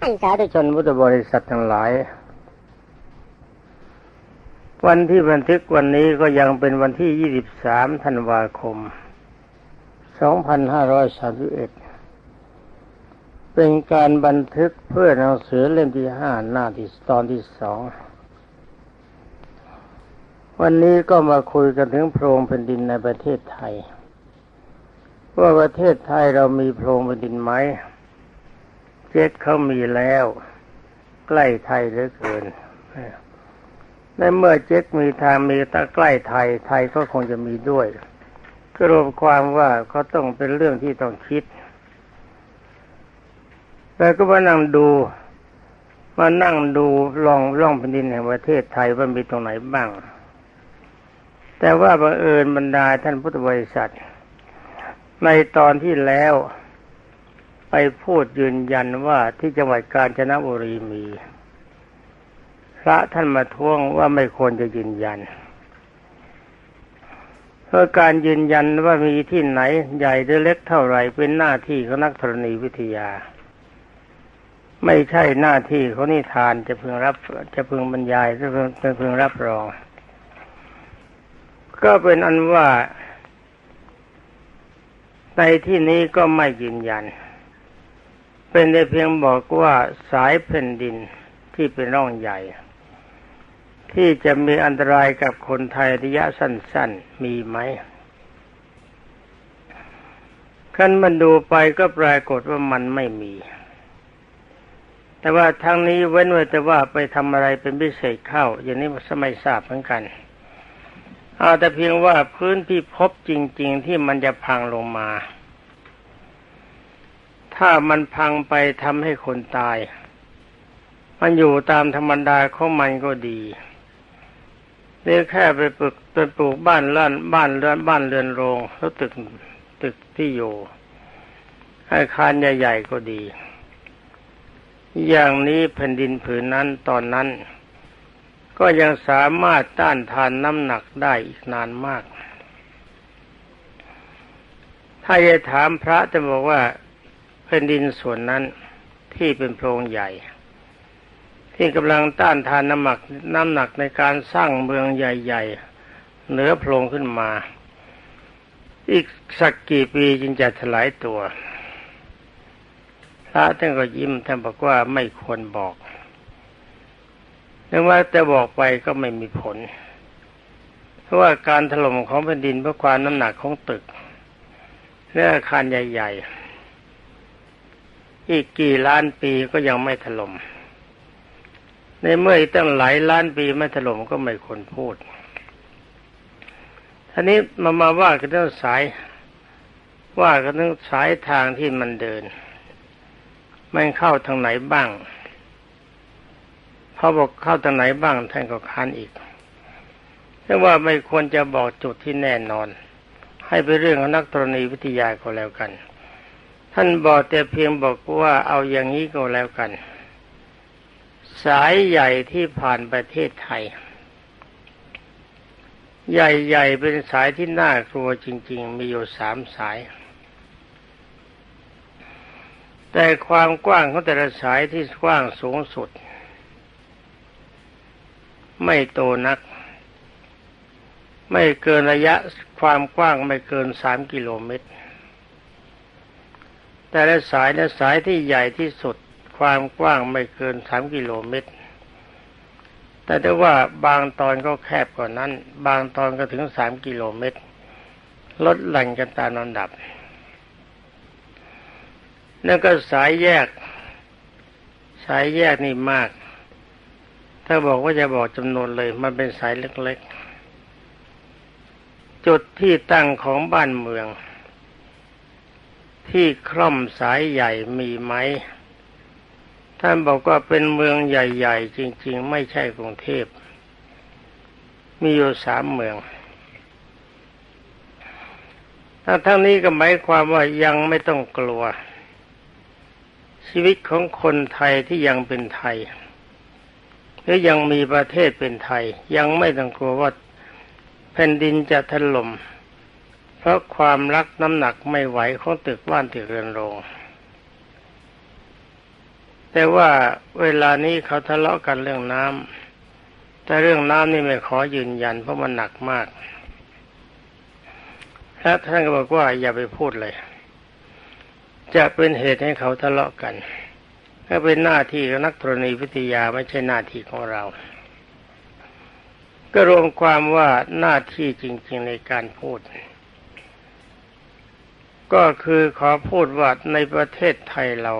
สาธุชนพุทธบริษัททั้งหลาย วันที่บันทึกวันนี้ก็ยังเป็นวันที่ 23 ธันวาคม 2531 เป็นการบันทึกเพื่อหนังสือเล่มที่ห้าหน้าที่ตอนที่สองวันนี้ก็มาคุยกันถึงโพรงแผ่นดินในประเทศไทย ว่าประเทศไทยเรามีโพรงแผ่นดินไหม เจ็ดเขามีแล้ว ใกล้ไทยเหลือเกินในเมื่อเจ็ดมีทางมีตะใกล้ไทยไทยก็คงจะมีด้วยก็รวมความว่าเขาต้องเป็นเรื่องที่ต้องคิดแล้วก็มานั่งดูมานั่งดูลองร่องแผ่นดินแห่งประเทศไทยว่ามีตรงไหนบ้าง แต่ว่าบังเอิญบรรดาท่านพุทธบริษัท ในตอนที่แล้ว ไปพูดยืนยันว่าที่จังหวัดกาญจนบุรีมี พระท่านมาท้วงว่าไม่ควรจะยืนยันเพราะการยืนยันว่ามีที่ไหนใหญ่หรือเล็กเท่าไหร่เป็นหน้าที่ของนักธรณีวิทยา ไม่ใช่หน้าที่เขานิทานจะพึงรับจะพึงบรรยายจะพึงจะพึงรับรอง ก็เป็นอันว่าในที่นี้ก็ไม่ยืนยัน เป็นได้เพียงบอกว่าสายแผ่นดินที่เป็นร่องใหญ่ ที่จะมีอันตรายกับคนไทยระยะสั้น ๆ มีไหมขั้นมันดูไปก็ปรากฏว่ามันไม่มี แต่ว่าทางนี้เว้นไว้แต่ว่าไปทำอะไรเป็นพิเศษเข้า อย่างนี้สมัยทราบเหมือนกันเอาแต่เพียงว่าพื้นที่พบจริง ๆ ที่มันจะพังลงมา ถ้ามันพังไปทำให้คนตาย มันอยู่ตามธรรมดาของมันก็ดีเรียกแค่ไปปลูกไปปลูกบ้านล้านบ้านเรือนบ้านเรือนโรงแล้วตึกตึกที่อยู่อาคารใหญ่ๆก็ดี อย่างนี้แผ่นดินผืนนั้นตอนนั้น ก็ยังสามารถต้านทานน้ำหนักได้อีกนานมาก ถ้าจะถามพระจะบอกว่า แผ่นดินส่วนนั้นที่เป็นโพรงใหญ่ ที่กำลังต้านทานน้ำหนักน้ำหนักในการสร้างเมืองใหญ่ๆ เหนือโพรงขึ้นมา อีกสักกี่ปีจึงจะถลายตัว พระท่านก็ยิ้มท่านบอกว่าไม่ควรบอกเนื่องว่าจะบอกไปก็ไม่มีผล เพราะว่าการถล่มของแผ่นดินเพราะความน้ำหนักของตึกและอาคารใหญ่ ๆ อีกกี่ล้านปีก็ยังไม่ถล่มในเมื่อตั้งหลายล้านปีไม่ถล่มก็ไม่ควรพูดท่านี้มามาว่ากันเรื่องสาย ว่ากันเรื่องสายทางที่มันเดิน มันเข้าทางไหนบ้างพอบอกเข้าทางไหนบ้างท่านก็ค้านอีกแต่ว่าไม่ควรจะบอกจุดที่แน่นอน ให้ไปเรื่องของนักธรณีวิทยาก็แล้วกัน ท่านบอกแต่เพียงบอกว่าเอาอย่างนี้ก็แล้วกัน สายใหญ่ที่ผ่านประเทศไทย ใหญ่ๆเป็นสายที่น่ากลัวจริง ๆ มีอยู่สามสาย แต่ความกว้างของแต่ละสายที่กว้างสูงสุด ไม่โตนัก ไม่เกินระยะความกว้างไม่เกินสามกิโลเมตร แต่ละสายและสายที่ใหญ่ที่สุดความกว้างไม่เกินสามกิโลเมตร แต่ได้ว่าบางตอนก็แคบกว่านั้น บางตอนก็ถึงสามกิโลเมตร ลดหลั่นกันตามลำดับนั่นก็สายแยก สายแยกนี่มาก ถ้าบอกว่าจะบอกจำนวนเลย มันเป็นสายเล็กๆ จุดที่ตั้งของบ้านเมือง ที่คล่อมสายใหญ่มีไหม ท่านบอกว่าเป็นเมืองใหญ่ ๆ จริง ๆ ไม่ใช่กรุงเทพ มีอยู่สามเมืองถ้าทั้งนี้ก็หมายความว่ายังไม่ต้องกลัว ชีวิตของคนไทยที่ยังเป็นไทยหรือยังมีประเทศเป็นไทย ยังไม่ต้องกลัวว่าแผ่นดินจะถล่ม เพราะความรักน้ำหนักไม่ไหวของตึกบ้านตึกเรือนโรง แต่ว่าเวลานี้เขาทะเลาะกันเรื่องน้ำแต่เรื่องน้ำนี่ไม่ขอยืนยันเพราะมันหนักมากและท่านก็บอกว่าอย่าไปพูดเลย จะเป็นเหตุให้เขาทะเลาะกันก็เป็นหน้าที่ของนักธรณีวิทยาไม่ใช่หน้าที่ของเรา ก็รวมความว่าหน้าที่จริง ๆในการพูด ก็คือขอพูดว่าในประเทศไทยเรา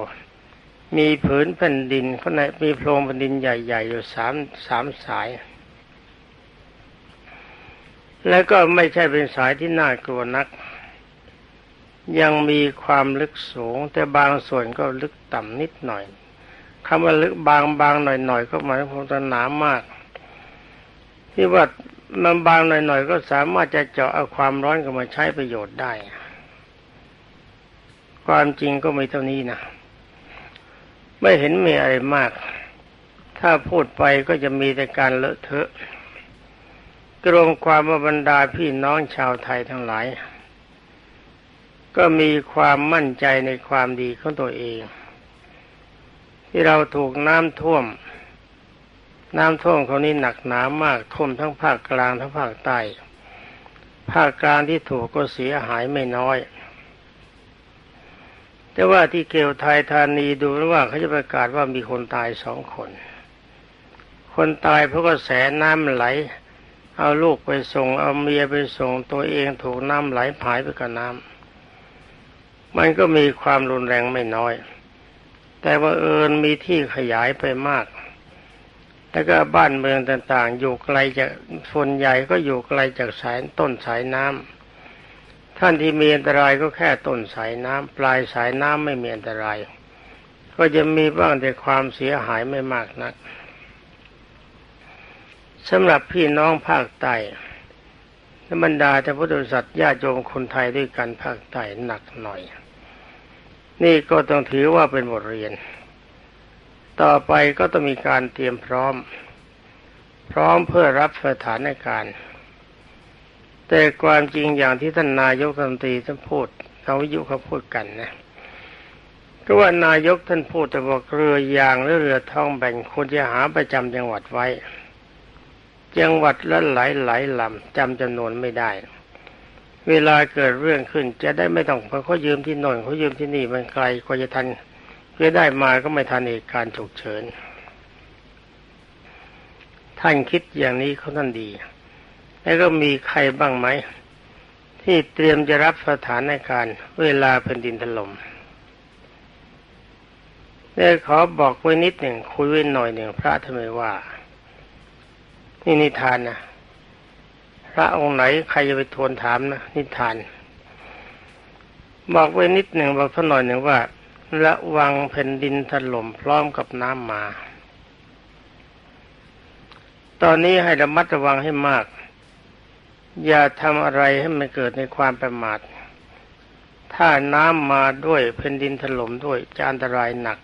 มีผืนแผ่นดินเขางในมีโพรงแผ่นดินใหญ่ ๆ อยู่สามสามสาย แล้วก็ไม่ใช่เป็นสายที่น่ากลัวนัก ยังมีความลึกสูง แต่บางส่วนก็ลึกต่ำนิดหน่อยคำว่าลึกบางบางหน่อยๆก็หมายถึงจะหนามาก ที่ว่ามันบางหน่อยๆก็สามารถจะเจาะเอาความร้อนก็มาใช้ประโยชน์ได้ ความจริงก็ไม่เท่านี้นะไม่เห็นมีอะไรมาก ถ้าพูดไปก็จะมีแต่การเลอะเทอะกรวมความว่าบรรดาพี่น้องชาวไทยทั้งหลาย ก็มีความมั่นใจในความดีของตัวเอง ที่เราถูกน้ำท่วม น้ำท่วมเขานี้หนักหนามากท่วมทั้งภาคกลางทั้งภาคใต้ภาคกลางที่ถูกก็เสียหายไม่น้อย แต่ว่าที่เกลไทยธานีดูว่าเขาจะประกาศว่ามีคนตายสองคน คนตายเพราะก็แสน้ำไหล เอาลูกไปส่ง เอาเมียไปส่งตัวเองถูกน้ำไหลผายไปกับน้ำมันก็มีความรุนแรงไม่น้อย แต่ว่าเอิญมีที่ขยายไปมากแล้วก็บ้านเมืองต่างๆ อยู่ไกลจากฝนใหญ่ก็อยู่ไกลจากสายต้นสายน้ำ ท่านที่มีอันตรายก็แค่ต้นสายน้ำปลายสายน้ำไม่มีอันตราย ก็จะมีบ้างแต่ความเสียหายไม่มากนักสำหรับพี่น้องภาคใต้บรรดาแต่พุทธศาสนาญาติโยมคนไทยด้วยกันภาคใต้หนักหน่อย นี่ก็ต้องถือว่าเป็นบทเรียน ต่อไปก็ต้องมีการเตรียมพร้อม พร้อมเพื่อรับสถานการณ์ แต่ความจริงอย่างที่ท่านนายกรัมนตรีท่านพูดเขาวิยุเขาพูดกันนะก็ว่านายกท่านพูดแต่บอกเรือยางหรือเรือท้องแบ่งควรจะหาประจำจังหวัดไว้ จังหวัดละหลายหลายลำจำจำนวนไม่ได้ เวลาเกิดเรื่องขึ้นจะได้ไม่ต้องเขายืมที่นนเขายืมที่นี่มันไกลกว่าจะทันเพื่อได้มาก็ไม่ทันเหตุการณ์ฉุกเฉิน ท่านคิดอย่างนี้เขาท่านดี แล้วก็มีใครบ้างไหม ที่เตรียมจะรับสถานการณ์เวลาแผ่นดินถล่มได้ขอบอกไว้นิดหนึ่งคุยไว้หน่อยหนึ่งพระทำไมว่า นี่นิทานนะพระองค์ไหนใครจะไปทวนถามนะนิทาน บอกไว้นิดหนึ่งบอกท่านหน่อยหนึ่งว่าระวังแผ่นดินถล่มพร้อมกับน้ำมา ตอนนี้ให้ระมัดระวังให้มาก อย่าทำอะไรให้มันเกิดในความประมาท ถ้าน้ำมาด้วยแผ่นดินถล่มด้วยจะอันตรายหนัก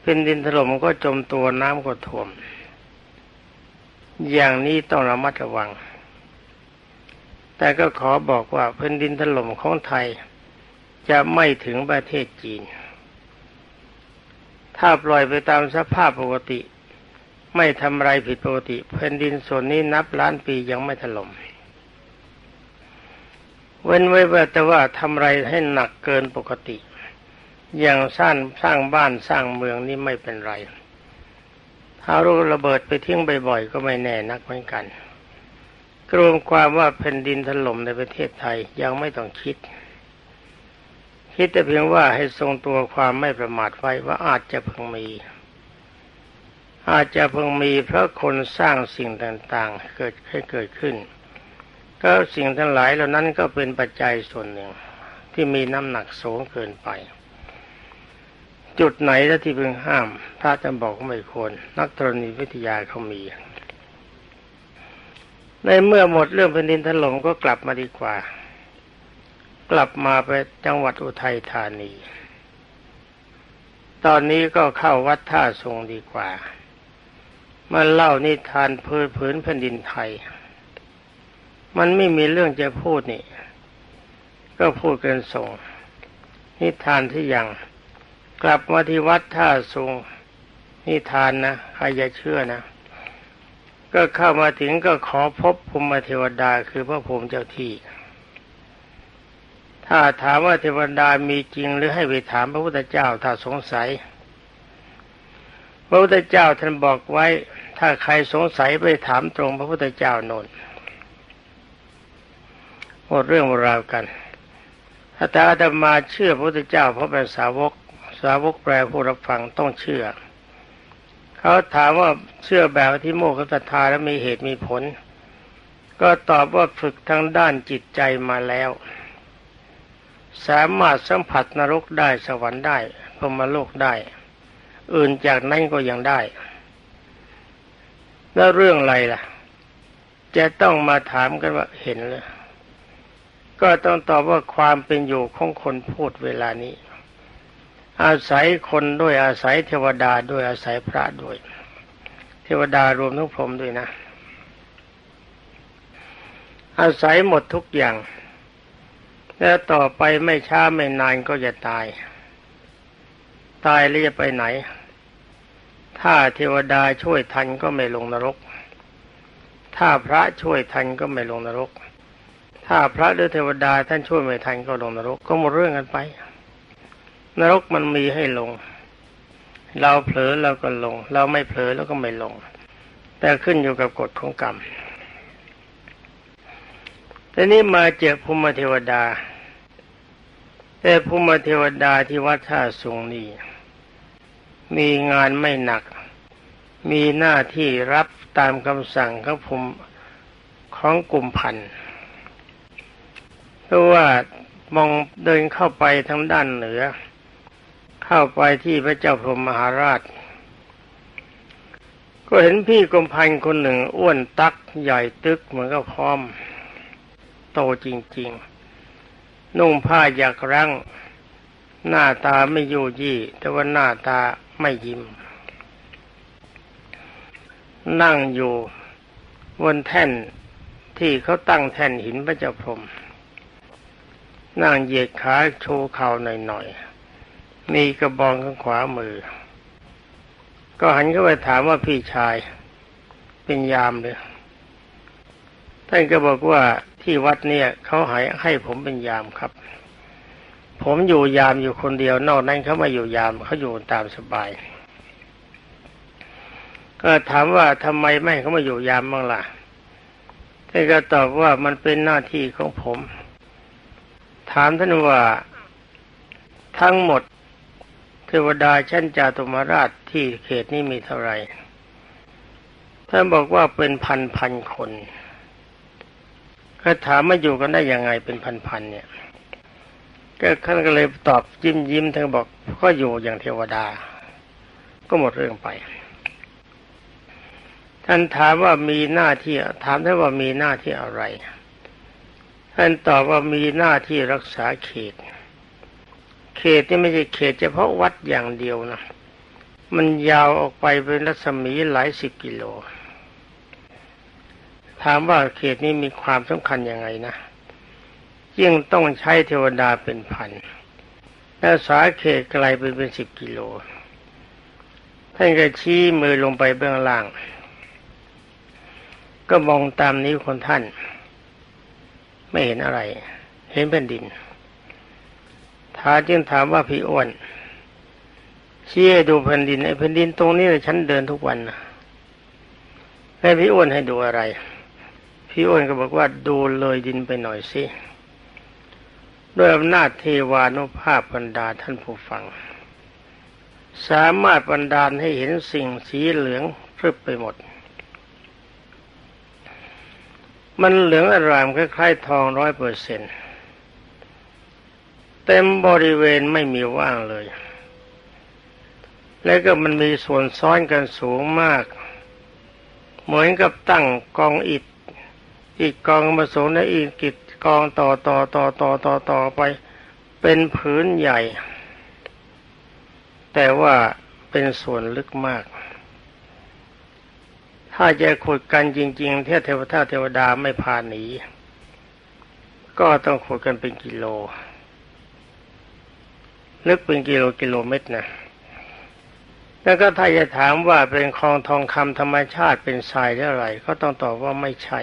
แผ่นดินถล่มก็จมตัวน้ำก็ท่วม อย่างนี้ต้องระมัดระวัง แต่ก็ขอบอกว่าแผ่นดินถล่มของไทย จะไม่ถึงประเทศจีน ถ้าปล่อยไปตามสภาพปกติไม่ทำอะไรผิดปกติแผ่นดินส่วนนี้นับล้านปียังไม่ถล่ม เว้นไว้แต่ว่าทำไรให้หนักเกินปกติ อย่างสร้างสร้างบ้านสร้างเมืองนี่ไม่เป็นไร ถ้าลูกระเบิดไปทิ้งบ่อยๆก็ไม่แน่นักเหมือนกันกรวมความว่าแผ่นดินถล่มในประเทศไทยยังไม่ต้องคิด คิดแต่เพียงว่าให้ทรงตัวความไม่ประมาทไว้ว่าอาจจะเพิ่งมี อาจจะเพิ่งมีเพราะคนสร้างสิ่งต่างๆ เกิดให้เกิดขึ้น ก็สิ่งทั้งหลายเหล่านั้นก็เป็นปัจจัยส่วนหนึ่งที่มีน้ำหนักสูงเกินไป จุดไหนที่พึงห้าม พระจะบอกไม่ควร นักธรณีวิทยาเขามี ในเมื่อหมดเรื่องแผ่นดินถล่มก็กลับมาดีกว่า กลับมาไปจังหวัดอุทัยธานี ตอนนี้ก็เข้าวัดท่าทรงดีกว่ามาเล่านิทานพื้นผืนแผ่นดินไทย มันไม่มีเรื่องจะพูดนี่ ก็พูดกันส่ง นิทานที่ยัง กลับมาที่วัดท่าสุงนิทานนะใครจะเชื่อนะ ก็เข้ามาถึงก็ขอพบภูมิเทวดาคือพระภูมิเจ้าที่ ถ้าถามว่าเทวดามีจริงหรือให้ไปถามพระพุทธเจ้าถ้าสงสัย พระพุทธเจ้าท่านบอกไว้ ถ้าใครสงสัยไปถามตรงพระพุทธเจ้าโนน หมดเรื่องราวกันถ้าต่อาตมาเชื่อพระพุทธเจ้าเพราะเป็นสาวก สาวกแปลผู้รับฟังต้องเชื่อ เขาถามว่าเชื่อแบบที่โมกขศรัทธาและมีเหตุมีผล ก็ตอบว่าฝึกทางด้านจิตใจมาแล้ว สามารถสัมผัสนรกได้สวรรค์ได้พรมโลกได้ อื่นจากนั้นก็ยังได้ แล้วเรื่องอะไรล่ะ จะต้องมาถามกันว่าเห็นเลย ก็ต้องตอบว่าความเป็นอยู่ของคนพูดเวลานี้ อาศัยคนด้วยอาศัยเทวดาด้วยอาศัยพระด้วย เทวดารวมทั้งพรหมด้วยนะ อาศัยหมดทุกอย่าง แล้วต่อไปไม่ช้าไม่นานก็จะตาย ตายแล้วจะไปไหน ถ้าเทวดาช่วยทันก็ไม่ลงนรก ถ้าพระช่วยทันก็ไม่ลงนรก ถ้าพระหรือเทวดาท่านช่วยไม่ทันก็ลงนรกก็หมดเรื่องกันไป นรกมันมีให้ลง เราเผลอเราก็ลง เราไม่เผลอแล้วก็ไม่ลง แต่ขึ้นอยู่กับกฎของกรรมแต่นี้มาเจอภูมิเทวดา แต่ภูมิเทวดาที่วัดท่าสุงนี่มีงานไม่หนัก มีหน้าที่รับตามคำสั่งของภูมิของกลุ่มพัน เพราะว่ามองเดินเข้าไปทางด้านเหนือ เข้าไปที่พระเจ้าพรหมมหาราช ก็เห็นพี่กรมพันคนหนึ่งอ้วนตักใหญ่ตึกเหมือนกับพร้อม โตจริง ๆ นุ่งผ้าอยากรั้ง หน้าตาไม่ยู่ยี่ แต่ว่าหน้าตาไม่ยิ้ม นั่งอยู่บนแท่นที่เขาตั้งแท่นหินพระเจ้าพรหม นั่งเหยียดขาโชว์เข่าหน่อยๆมีกระบองข้างขวามือ ก็หันเข้าไปถามว่าพี่ชายเป็นยามเลยท่านก็บอกว่าที่วัดเนี่ยเขาหายให้ผมเป็นยามครับ ผมอยู่ยามอยู่คนเดียวนอกนั้นเขาไม่อยู่ยามเขาอยู่ตามสบาย ก็ถามว่าทำไมไม่เขามาอยู่ยามบ้างล่ะท่านก็ตอบว่ามันเป็นหน้าที่ของผม ถามท่านว่าทั้งหมดเทวดาชั้นจาตุมาราชที่เขตนี้มีเท่าไหร่ท่านบอกว่าเป็นพันพันคนก็ถามมาอยู่กันได้ยังไงเป็นพันพันเนี่ย ก็ท่านก็เลยตอบยิ้มยิ้มท่านบอกก็อยู่อย่างเทวดา ก็หมดเรื่องไป ท่านถามว่ามีหน้าที่ ถามท่านว่ามีหน้าที่อะไร ท่านตอบว่ามีหน้าที่รักษาเขต เขตนี่ไม่ใช่เขตเฉพาะวัดอย่างเดียวนะ มันยาวออกไปเป็นรัศมีหลายสิบกิโล ถามว่าเขตนี้มีความสำคัญยังไงนะยิ่งต้องใช้เทวดาเป็นพันและสาเขตไกลไปเป็นสิบกิโล ท่านก็ชี้มือลงไปเบื้องล่าง ก็มองตามนิ้วคนท่าน ไม่เห็นอะไร เห็นแผ่นดินท้าจึงถามว่าพี่อ้วนชี้ให้ดูแผ่นดินไอ้แผ่นดินตรงนี้ฉันเดินทุกวันนะให้พี่อ้วนให้ดูอะไร พี่อ้วนก็บอกว่าดูเลยดินไปหน่อยสิด้วยอำนาจเทวานุภาพบรรดาท่านผู้ฟัง สามารถบรรดาลให้เห็นสิ่งสีเหลืองพรึบไปหมด มันเหลืองอร่ามคล้ายๆทองร้อยเปอร์เซ็นต์เต็มบริเวณไม่มีว่างเลย แล้วก็มันมีส่วนซ้อนกันสูงมาก เหมือนกับตั้งกองอิฐอีกกองมาสูงในอีกกิจกองต่อต่อต่อต่อต่อต่อไป เป็นผืนใหญ่ แต่ว่าเป็นส่วนลึกมาก ถ้าจะขุดกันจริง ๆ เทพเทวทาเทวดาไม่พาหนี ก็ต้องขุดกันเป็นกิโล ลึกเป็นกิโลกิโลเมตรนะแล้วก็ถ้าจะถามว่าเป็นคลองทองคำธรรมชาติเป็นทรายหรืออะไร ก็ต้องตอบว่าไม่ใช่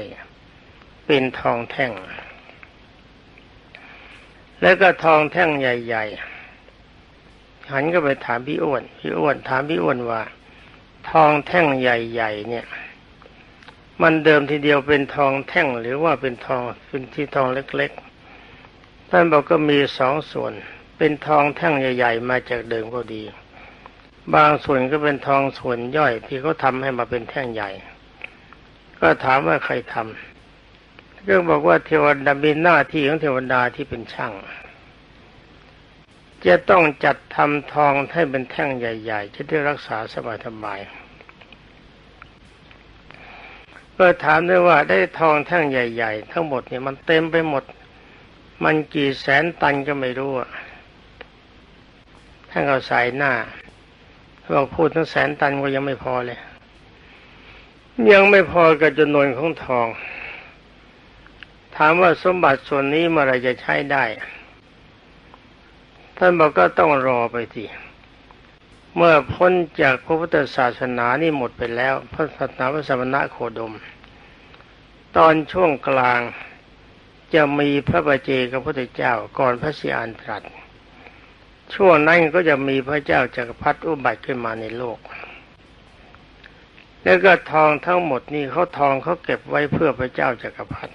เป็นทองแท่ง แล้วก็ทองแท่งใหญ่ ๆ หันก็ไปถามพี่อ้วน พี่อ้วน ถามพี่อ้วนว่า ทองแท่งใหญ่ ๆ เนี่ย มันเดิมทีเดียวเป็นทองแท่งหรือว่าเป็นทองเป็นที่ทองเล็กๆท่านบอกก็มีสองส่วน เป็นทองแท่งใหญ่ ๆ มาจากเดิมก็ดี บางส่วนก็เป็นทองส่วนย่อยที่เขาทำให้มาเป็นแท่งใหญ่ ก็ถามว่าใครทำก็บอกว่าเทวดามีหน้าที่ของเทวดาที่เป็นช่าง จะต้องจัดทำทองให้เป็นแท่งใหญ่ ๆ จะได้รักษาสบายสบาย ก็ถามด้วยว่าได้ทองแท่งใหญ่ ๆ ทั้งหมดเนี่ยมันเต็มไปหมด มันกี่แสนตันก็ไม่รู้อะท่านก็ใส่หน้าบอกพูดทั้งแสนตันก็ยังไม่พอเลย ยังไม่พอกับจำนวนของทอง ถามว่าสมบัติส่วนนี้เมื่อไรจะใช้ได้ ท่านบอกก็ต้องรอไปที เมื่อพ้นจากพระพุทธศาสนานี่หมดไปแล้ว พระศาสนาพระสมณะโคดม ตอนช่วงกลางจะมีพระบาเจกับพระพุทธเจ้าก่อนพระสีอานตรัส ช่วงนั้นก็จะมีพระเจ้าจากักรพรรดิอุบัติขึ้นมาในโลก แล้วก็ทองทั้งหมดนี่เขาทองเขาเก็บไว้เพื่อพระเจ้าจากักรพรรดิ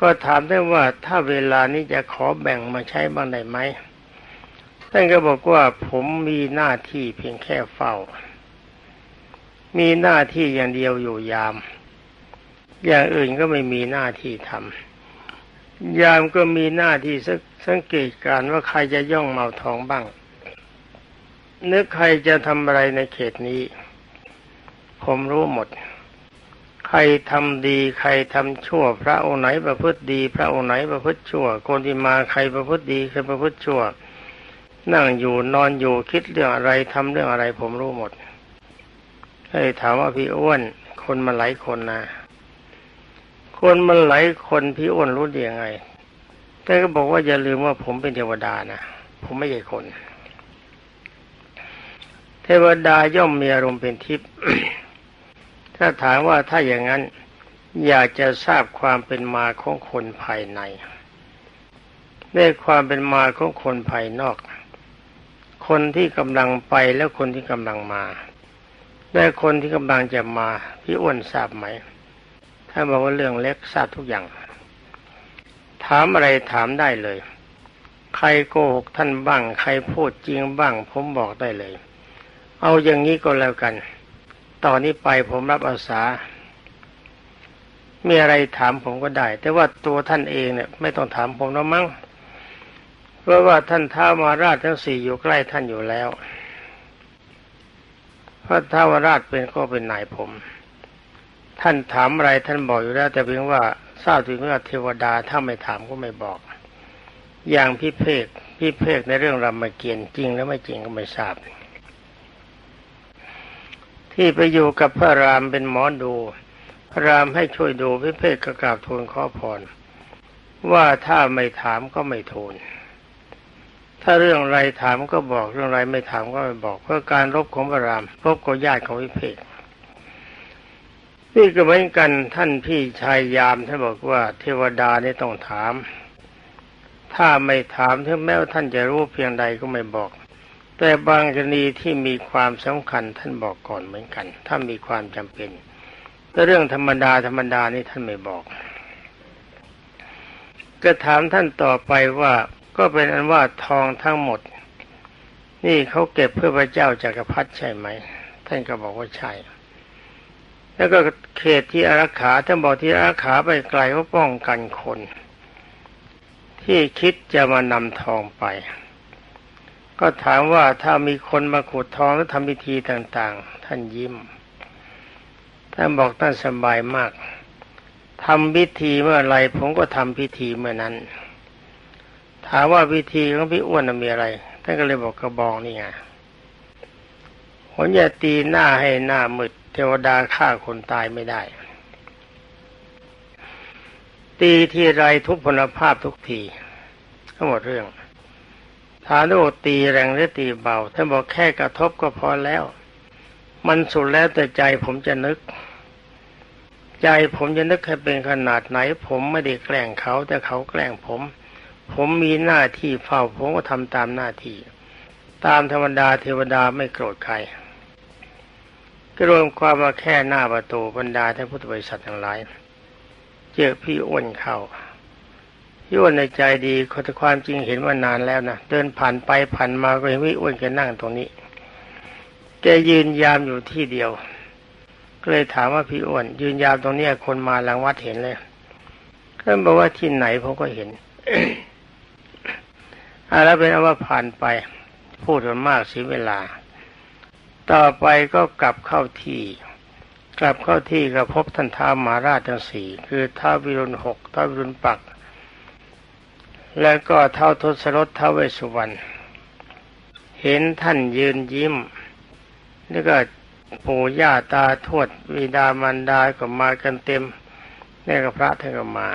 ก็ถามได้ว่าถ้าเวลานี้จะขอแบ่งมาใช้บ้างได้ไหม ท่านก็บอกว่าผมมีหน้าที่เพียงแค่เฝ้า มีหน้าที่อย่างเดียวอยู่ยาม อย่างอื่นก็ไม่มีหน้าที่ทำยามก็มีหน้าที่สังเกตการว่าใครจะย่องเมาทองบ้าง นึกใครจะทำอะไรในเขตนี้ ผมรู้หมด ใครทำดีใครทำชั่ว พระองค์ไหนประพฤติดี พระองค์ไหนประพฤติชั่ว คนที่มาใครประพฤติดีใครประพฤติชั่ว นั่งอยู่นอนอยู่คิดเรื่องอะไรทำเรื่องอะไร ผมรู้หมดให้ถามว่าพี่อ้วน คนมาหลายคนนะคนมันหลายคนพี่อ้วนรู้ได้ยังไง แต่ก็บอกว่าอย่าลืมว่าผมเป็นเทวดานะผมไม่ใช่คน เทวดาย่อมมีอารมณ์เป็นทิพย์ถ้าถามว่าถ้าอย่างนั้น อยากจะทราบความเป็นมาของคนภายในในความเป็นมาของคนภายนอก คนที่กำลังไปแล้วคนที่กำลังมาและคนที่กำลังจะมาพี่อ้วนทราบไหม ถ้าบอกว่าเรื่องเล็กทราบทุกอย่าง ถามอะไรถามได้เลย ใครโกหกท่านบ้าง ใครพูดจริงบ้าง ผมบอกได้เลย เอาอย่างนี้ก็แล้วกัน ตอนนี้ไปผมรับอาสามีอะไรถามผมก็ได้ แต่ว่าตัวท่านเองเนี่ย ไม่ต้องถามผมแล้วมั้ง เพราะว่าท่านท้ามาราชทั้งสี่อยู่ใกล้ท่านอยู่แล้วพระท้าวราชเป็นก็เป็นนายผม ท่านถามอะไรท่านบอกอยู่แล้ว แต่เพียงว่าทราบถึงว่าเทวดาถ้าไม่ถามก็ไม่บอก อย่างพี่เพกพี่เพกในเรื่องรามเกียรติจริงแล้วไม่จริงก็ไม่ทราบ ที่ไปอยู่กับพระรามเป็นหมอดู พระรามให้ช่วยดูพี่เพกก็กราบทูลขอพรว่าถ้าไม่ถามก็ไม่ทูล ถ้าเรื่องอะไรถามก็บอกเรื่องอะไรไม่ถามก็ไม่บอก เพื่อการรบของพระรามรบกับญาติของวิเพกนี่ก็เหมือนกันท่านพี่ชายยามท่านบอกว่าเทวดานี่ต้องถาม ถ้าไม่ถามถึงแม้ว่าท่านจะรู้เพียงใดก็ไม่บอก แต่บางกรณีที่มีความสำคัญท่านบอกก่อนเหมือนกัน ถ้ามีความจำเป็นแต่เรื่องธรรมดาธรรมดานี่ท่านไม่บอก ก็ถามท่านต่อไปว่า ก็เป็นอันว่าทองทั้งหมด นี่เขาเก็บเพื่อพระเจ้าจากักรพรรดิใช่ไหม ท่านก็บอกว่าใช่ แล้วก็เขตที่อารักขาท่านบอกที่อารักขาไปไกลเพราะป้องกันคน ที่คิดจะมานำทองไป ก็ถามว่าถ้ามีคนมาขุดทองแล้วทำพิธีต่าง ๆ ท่านยิ้ม ท่านบอกท่านสบายมากทำพิธีเมื่อไรผมก็ทำพิธีเมื่อนั้น ถามว่าพิธีของพี่อ้วนมีอะไรท่านก็เลยบอกกระบองนี่ไงผมจะตีหน้าให้หน้ามืดเทวดาฆ่าคนตายไม่ได้ ตีทีไรทุกพลภาพทุกทีทั้งหมดเรื่องถามว่าตีแรงหรือตีเบาท่านบอกแค่กระทบก็พอแล้ว มันสุดแล้วแต่ใจผมจะนึก ใจผมจะนึกให้เป็นขนาดไหน ผมไม่ได้แกล้งเขาแต่เขาแกล้งผม ผมมีหน้าที่เฝ้าผมก็ทำตามหน้าที่ ตามธรรมดาเทวดาไม่โกรธใครก็รวมความมาแค่หน้าประตูบรรดาท่านพุทธบริษัททั้งหลาย เจอพี่อ้วนเข้าพี่อ้วนในใจดีคนแต่ความจริงเห็นว่านานแล้วนะเดินผ่านไปผ่านมาก็เห็นพี่อ้วนแกนั่งตรงนี้ แกยืนยามอยู่ที่เดียว ก็เลยถามว่าพี่อ้วน ยืนยามตรงนี้คนมาหลังวัดเห็นเลยก็บอกว่าที่ไหนผมก็เห็น อาแล้วเป็นเอาว่าผ่านไป พูดกันมากเสียเวลา ต่อไปก็กลับเข้าที่ กลับเข้าที่ก็พบท่านท้ามาราชทั้งสี่คือท้าวิรุณหกท้าวิรุณปัก แล้วก็เท่าทศรถท้าวเวสสุวรรณเห็นท่านยืนยิ้มแล้วก็ปู่ย่าตาทวดวิดามันดาก็มากันเต็มนี่ก็พระท่านก็มา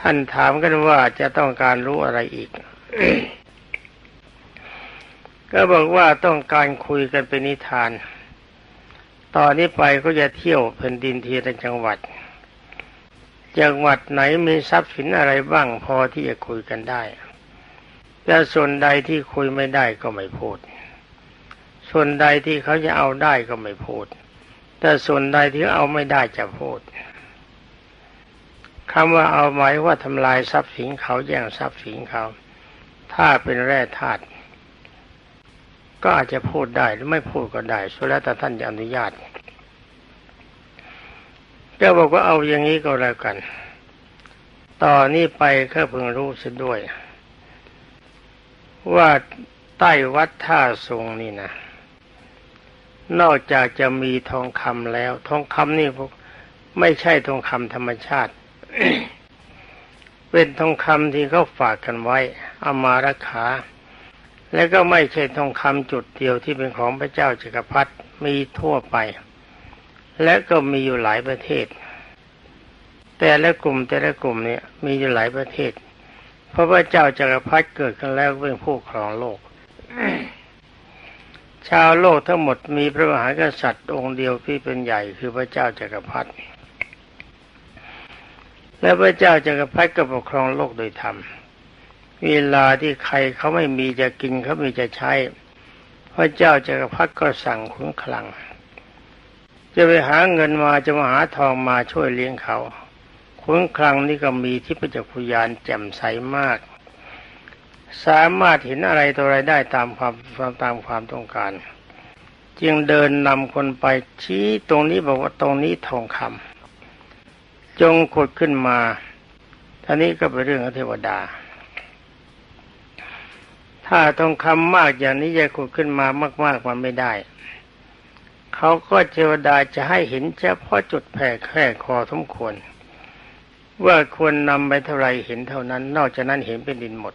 ท่านถามกันว่าจะต้องการรู้อะไรอีก ก็บอกว่าต้องการคุยกันเป็นนิทาน ตอนนี้ไปก็จะเที่ยวแผ่นดินทีละจังหวัด จังหวัดไหนมีทรัพย์สินอะไรบ้างพอที่จะคุยกันได้และส่วนใดที่คุยไม่ได้ก็ไม่พูด ส่วนใดที่เขาจะเอาได้ก็ไม่พูด แต่ส่วนใดที่เอาไม่ได้จะพูด คำว่าเอาหมายว่าทำลายทรัพย์สินเขาแย่งทรัพย์สินเขา ถ้าเป็นแร่ธาตุก็อาจจะพูดได้หรือไม่พูดก็ได้สุดแล้วแต่ท่านจะอนุญาตก็บอกว่าเอาอย่างนี้ก็แล้วกัน ต่อนนี้ไปก็เพิ่งรู้สิด้วย ว่าใต้วัดท่าทรงนี่นะนอกจากจะมีทองคำแล้ว ทองคำนี่พวกไม่ใช่ทองคำธรรมชาติ เป็นทองคำที่เขาฝากกันไว้เอามารักษา และก็ไม่ใช่ทองคำจุดเดียวที่เป็นของพระเจ้าจักรพรรดิมีทั่วไป และก็มีอยู่หลายประเทศ แต่ละกลุ่มแต่ละกลุ่มเนี่ยมีอยู่หลายประเทศ เพราะพระเจ้าจักรพรรดิเกิดขึ้นแล้วเป็นผู้ครองโลกชาวโลกทั้งหมดมีพระมหากษัตริย์องค์เดียวที่เป็นใหญ่คือพระเจ้าจักรพรรดิ และพระเจ้าจักรพรรดิก็ปกครองโลกโดยธรรม เวลาที่ใครเขาไม่มีจะกินเขาไมีจะใช้ พระเจ้าจักรพรรดิก็สั่งขุนคลัง จะไปหาเงินมาจะมาหาทองมาช่วยเลี้ยงเขาขุนคลังนี่ก็มีที่ประจักษ์พยานแจ่มใสมาก สามารถเห็นอะไรตัวอะไรได้ตามความตามความต้องการ จึงเดินนำคนไปชี้ตรงนี้บอกว่าตรงนี้ทองคำ จงขุดขึ้นมาท่านี้ก็เป็นเรื่องของเทวดา ถ้าทองคำมากอย่างนี้จะขุดขึ้นมามากๆมันไม่ได้ เขาก็เทวดาจะให้เห็นเฉพาะจุดแผ่แค่คอสมควร ว่าควรนำไปเท่าไรเห็นเท่านั้น นอกจากนั้นเห็นเป็นดินหมด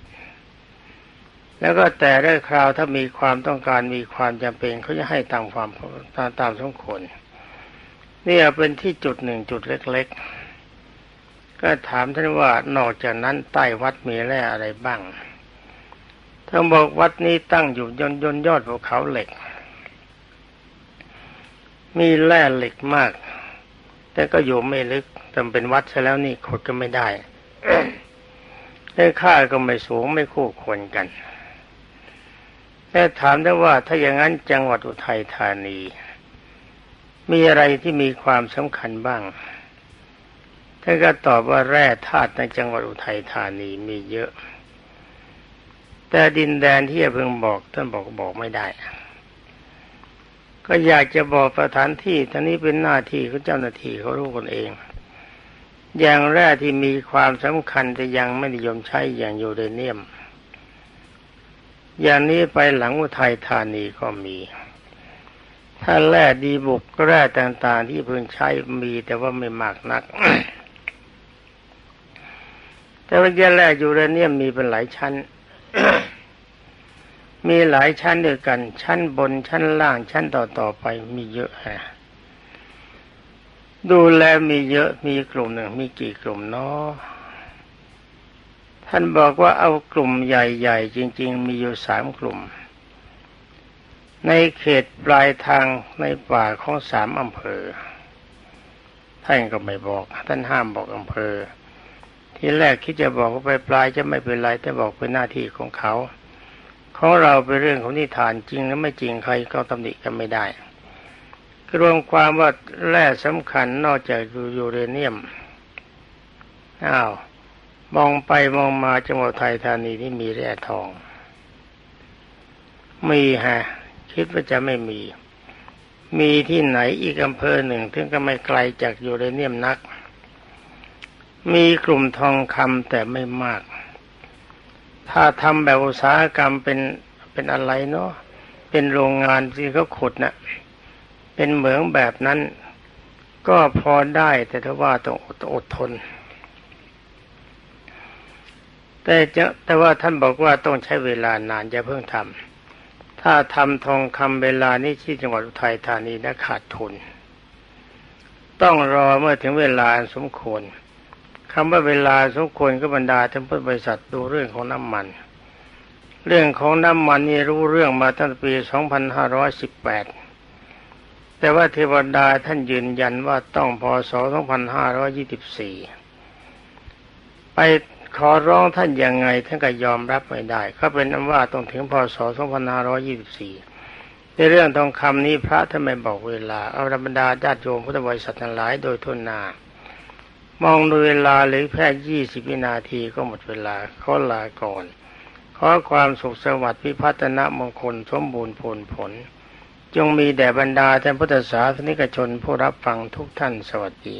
แล้วก็แต่ละคราวถ้ามีความต้องการมีความจำเป็นเขาจะให้ตามความตามตามสมควรนี่เป็นที่จุดหนึ่งจุดเล็ก ๆ ก็ถามท่านว่านอกจากนั้นใต้วัดมีแร่อะไรบ้างท่านบอกวัดนี้ตั้งอยู่ยนยนยอดภูเขาเหล็ก มีแร่เหล็กมาก แต่ก็อยู่ไม่ลึกแต่เป็นวัดซะแล้วนี่ขุดก็ไม่ได้ได้ค่าก็ไม่สูงไม่คู่ควรกันแต่ถามได้ว่าถ้าอย่างนั้นจังหวัดอุทัยธานี มีอะไรที่มีความสำคัญบ้าง ท่านก็ตอบว่าแร่ธาตุในจังหวัดอุทัยธานีมีเยอะ แต่ดินแดนที่จะเพิ่งบอกท่านบอกบอกไม่ได้ ก็อยากจะบอกสถานที่ท่านี้เป็นหน้าที่ของเจ้าหน้าที่เขารู้กันเอง อย่างแรกที่มีความสำคัญแต่ยังไม่นิยมใช้อย่างยูเรเนียม อย่างนี้ไปหลังอุทัยธานีก็มีถ้าแร่ดีบุกแร่ต่างๆ ที่เพิ่งใช้มีแต่ว่าไม่มากนัก แต่ว่าแร่ยูเรเนียมมีเป็นหลายชั้น มีหลายชั้นด้วยกัน ชั้นบนชั้นล่างชั้นต่อต่อไปมีเยอะฮะดูแลมีเยอะมีกลุ่มหนึ่งมีกี่กลุ่มเนาะท่านบอกว่าเอากลุ่มใหญ่ ๆ จริง ๆ มีอยู่สามกลุ่ม ในเขตปลายทางในป่าของสามอำเภอ ท่านก็ไม่บอก ท่านห้ามบอกอำเภอ ทีแรกคิดจะบอกว่าไปปลายจะไม่เป็นไรแต่บอกเป็นหน้าที่ของเขาของเราเป็นเรื่องของนิทานจริงหรือไม่จริงใครก็ตำหนิกันไม่ได้รวมความว่าแร่สำคัญนอกจากยูเรเนียมอ้าวมองไปมองมาจังหวัดไทยธานีนี่มีแร่ทอง มีฮะคิดว่าจะไม่มี มีที่ไหนอีกอำเภอหนึ่งถึงก็ไม่ไกลจากยูเรเนียมนัก มีกลุ่มทองคำแต่ไม่มาก ถ้าทำแบบอุตสาหกรรมเป็นเป็นอะไรเนาะเป็นโรงงานที่เขาขุดนะ่ะเป็นเหมืองแบบนั้น ก็พอได้แต่ถ้าว่าต้องอดทน แต่จะแต่ว่าท่านบอกว่าต้องใช้เวลานานจะเพิ่งทำถ้าทำทองคำเวลานี้ที่จังหวัดอุทัยธานีนะขาดทุน ต้องรอเมื่อถึงเวลาสมควร คำว่าเวลาสมควรก็บรรดาท่านพุทธบริษัทดูเรื่องของน้ำมัน เรื่องของน้ำมันนี่รู้เรื่องมาตั้งแต่ปี 2518 แต่ว่าเทวดาท่านยืนยันว่าต้องพศ 2524 ไปขอร้องท่านยังไงท่านก็ยอมรับไม่ได้ก็เป็นนว่าต้องถึงพศ 2524 ในเรื่องทองคำนี้พระท่านไม่บอกเวลาเอาธรรมดาญาติโยมพุทธบริษัททั้งหลายโดยทุนนา มองดูเวลาหรือแค่สิบวินาทีก็หมดเวลาขอลาก่อน ขอความสุขสวัสดิ์พิพัฒนมงคลสมบูรณ์ผลผล จงมีแด่บรรดาท่านพุทธศาสนิกชนผู้รับฟังทุกท่านสวัสดี